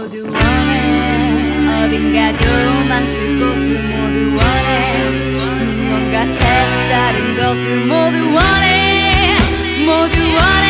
모두 원해. 어딘가 도망칠 곳을 모두 원해. 뭔가 색다른 것을 모두 원해. 모두 원해.